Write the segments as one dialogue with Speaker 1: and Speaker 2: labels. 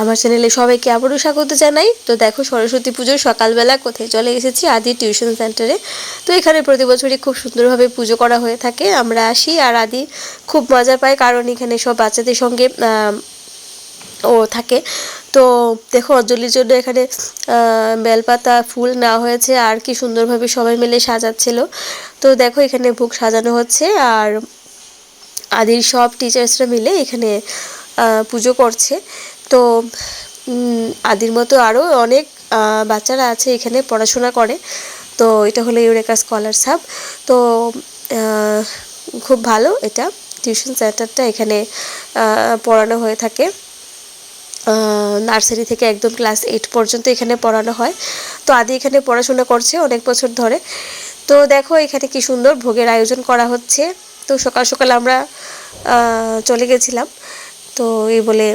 Speaker 1: আমার চ্যানেলে সবাইকে আবারও স্বাগত জানাই। তো দেখো, সরস্বতী পুজোর সকালবেলা কোথায় চলে এসেছি? আদি টিউশন সেন্টারে তো এখানে প্রতি বছরই খুব সুন্দরভাবে পুজো করা হয়ে থাকে। আমরা আসি আর আদি খুব মজা পায় কারণ এখানে সব বাচ্চাদের সঙ্গে ও থাকে। তো দেখো, অঞ্জলির জন্য এখানে বেলপাতা, ফুল নেওয়া হয়েছে আর কি সুন্দরভাবে সবাই মিলে সাজাচ্ছিল। তো দেখো, এখানে ভোগ সাজানো হচ্ছে আর আদির সব টিচার্সরা মিলে এখানে পুজো করছে। তো আদির মতো আরও অনেক বাচ্চারা আছে এখানে পড়াশোনা করে। তো এটা হলো ইউরেকা স্কলার সাব। তো খুব ভালো এটা। টিউশন সেন্টারটা এখানে পড়ানো হয়ে থাকে। নার্সারি থেকে একদম ক্লাস এইট পর্যন্ত এখানে পড়ানো হয়। তো আদি এখানে পড়াশোনা করছে অনেক বছর ধরে। তো দেখো এখানে কি সুন্দর ভোগের আয়োজন করা হচ্ছে। তো সকাল সকাল আমরা চলে গেছিলাম। তো এই বলে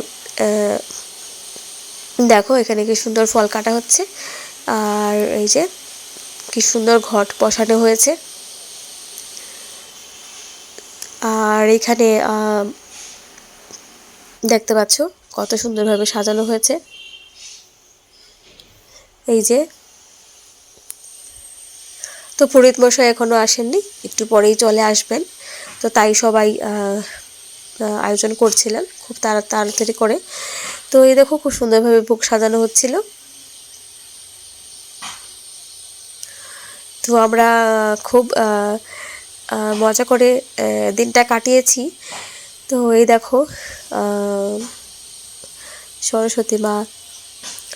Speaker 1: দেখো, এখানে কি সুন্দর ফল কাটা হচ্ছে। আর এই যে, কি সুন্দর ঘট বসানো হয়েছে। আর এখানে দেখতে পাচ্ছ, কত সুন্দরভাবে সাজানো হয়েছে। এই যে, তো পুরোহিত মশাই এখনও আসেননি, একটু পরেই চলে আসবেন। তো তাই সবাই আয়োজন করছিলেন খুব তাড়া তাড়াতাড়ি করে। তো এই দেখো খুব সুন্দরভাবে বুক সাজানো হচ্ছিল। তো আমরা খুব মজা করে দিনটা কাটিয়েছি। তো এই দেখো সরস্বতী মা,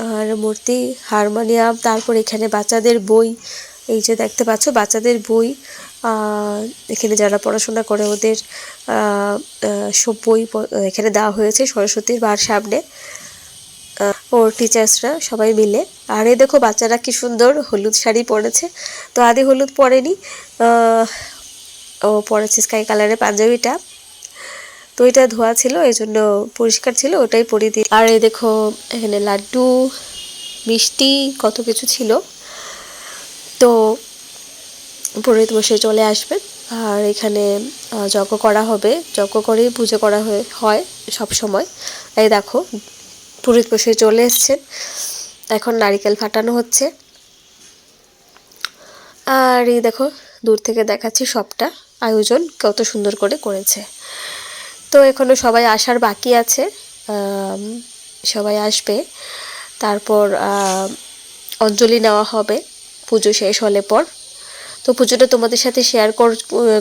Speaker 1: আর মূর্তি, হারমোনিয়াম, তারপর এখানে বাচ্চাদের বই এই যে দেখতে পাচ্ছ, বাচ্চাদের বই এখানে যারা পড়াশোনা করে ওদের সব বই এখানে দেওয়া হয়েছে সরস্বতীর বার সামনে। ওর টিচার্সরা সবাই মিলে। আর এই দেখো বাচ্চারা কি সুন্দর হলুদ শাড়ি পরেছে। তো আদি হলুদ পরেনি ও পরেছে স্কাই কালারের পাঞ্জাবিটা। তো এটা ধোয়া ছিল এই জন্য পরিষ্কার ছিল, ওটাই পরিয়ে দিই আর এই দেখো এখানে লাড্ডু, মিষ্টি, কত কিছু ছিল। তো পুরোহিত বসে চলে আসবেন। আর এখানে যজ্ঞ করা হবে। যজ্ঞ করেই পুজো করা হয়ে- সব সময়। এই দেখো, পুরোহিত বসে চলে এসছেন। এখন নারিকেল ফাটানো হচ্ছে। আর এই দেখো, দূর থেকে দেখাচ্ছি সবটা। আয়োজন কত সুন্দর করে করেছে। তো এখনও সবাই আসার বাকি আছে। সবাই আসবে। তারপর অঞ্জলি নেওয়া হবে। পুজো শেষ হলে পর। তো পুজোটা তোমাদের সাথে শেয়ার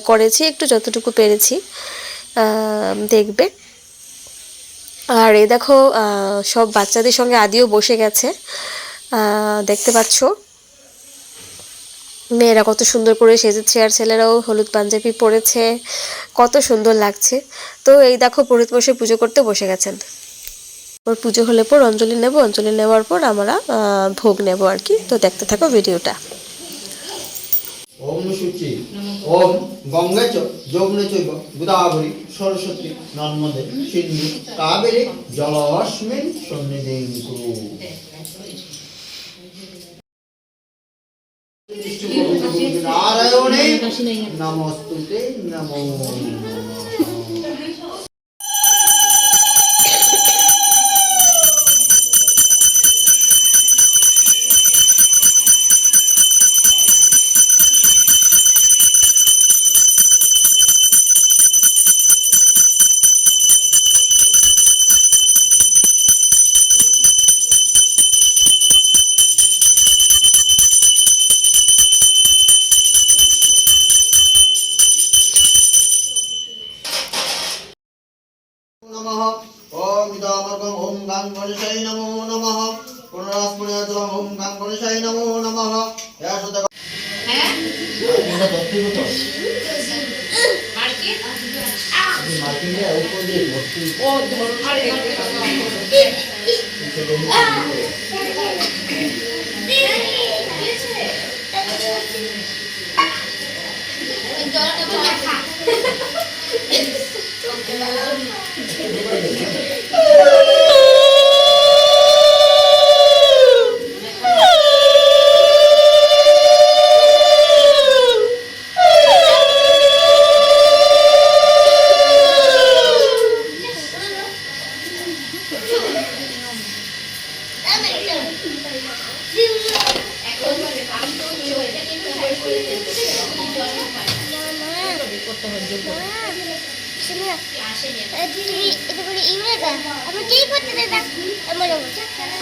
Speaker 1: করেছি, একটু যতটুকু পেরেছি দেখবে। আর এই দেখো সব বাচ্চাদের সঙ্গে আদিও বসে গেছে। দেখতে পাচ্ছ? মেয়েরা কত সুন্দর করে সেজেছে আর ছেলেরাও হলুদ পাঞ্জাবি পরেছে। কত সুন্দর লাগছে। তো এই দেখো, পুরোহিত বসে পুজো করতে বসে গেছেন। ওর পুজো হলে পর অঞ্জলি নেব, অঞ্জলি নেওয়ার পর আমরা ভোগ নেব আর কি। তো দেখতে থাকো ভিডিওটা।
Speaker 2: নারায়ণে নমস্তুতে নমো নমঃ নমঃ। এটা ব্যক্তিগত মার্কিং মার্কিং উপর দিয়ে ভর্তি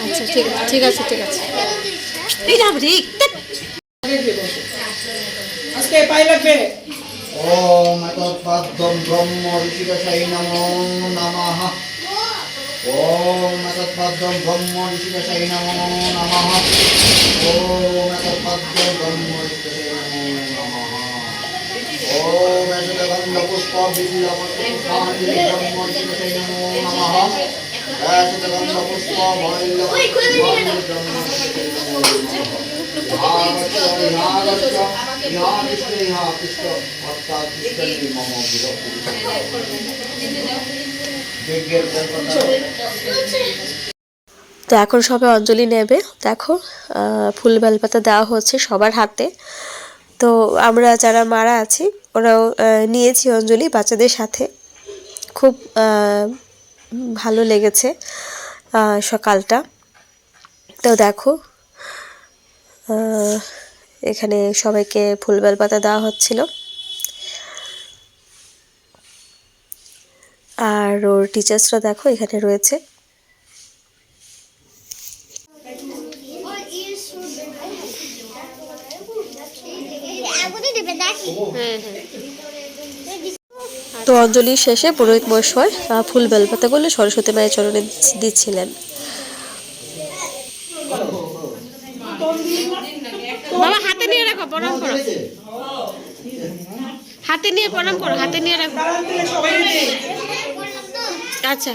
Speaker 1: আচ্ছা ঠিক আছে ঠিক আছে ঠিক আছে। এই না রে
Speaker 3: আজকে পাই লাগবে।
Speaker 2: ওম এতৎপদ্ম ব্রহ্ম ঋষিকেশাই নমো নমঃ। ওম এতৎপদ্ম ব্রহ্ম ঋষিকেশাই নমো নমঃ। ওম ব্রহ্ম ঋষিকেশাই
Speaker 1: তো এখন সবাই অঞ্জলি নেবে। দেখো ফুল বেলপাতা দেওয়া হচ্ছে সবার হাতে। তো আমরা যারা মারা আছি, ওরাও নিয়েছি অঞ্জলি বাচ্চাদের সাথে। খুব ভালো লেগেছে সকালটা। তো দেখো এখানে সবাইকে ফুল বেলপাতা দেওয়া হচ্ছিল। আর ওর টিচার্সরা দেখো, এখানে রয়েছে। তো অঞ্জলি শেষে পুরোহিত মশাই ফুল বেলপাতা বেলপাতাগুলো সরস্বতী মায়ের চরণে দিচ্ছিলেন। বাবা, হাতে নিয়ে রাখো, প্রণাম করো। হাতে নিয়ে, প্রণাম করো, হাতে নিয়ে রাখো। আচ্ছা।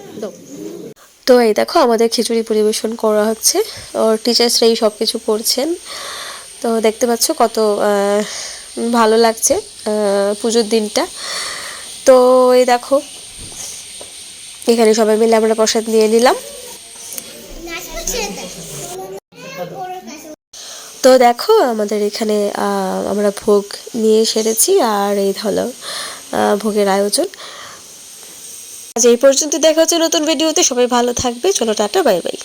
Speaker 1: তো এই দেখো আমাদের খিচুড়ি পরিবেশন করা হচ্ছে। ওর টিচার্সরাই সব কিছু করছেন। তো দেখতে পাচ্ছ কত ভালো লাগছে পুজোর দিনটা। তো এই দেখো, এখানে সবাই মিলে আমরা প্রসাদ নিয়ে নিলাম। তো দেখো আমাদের এখানে আমরা ভোগ নিয়ে সেরেছি। আর এই হলো ভোগের আয়োজন। আজ এই পর্যন্ত দেখা হচ্ছে নতুন ভিডিওতে। সবাই ভালো থাকবে। চলো টাটা বাই বাই।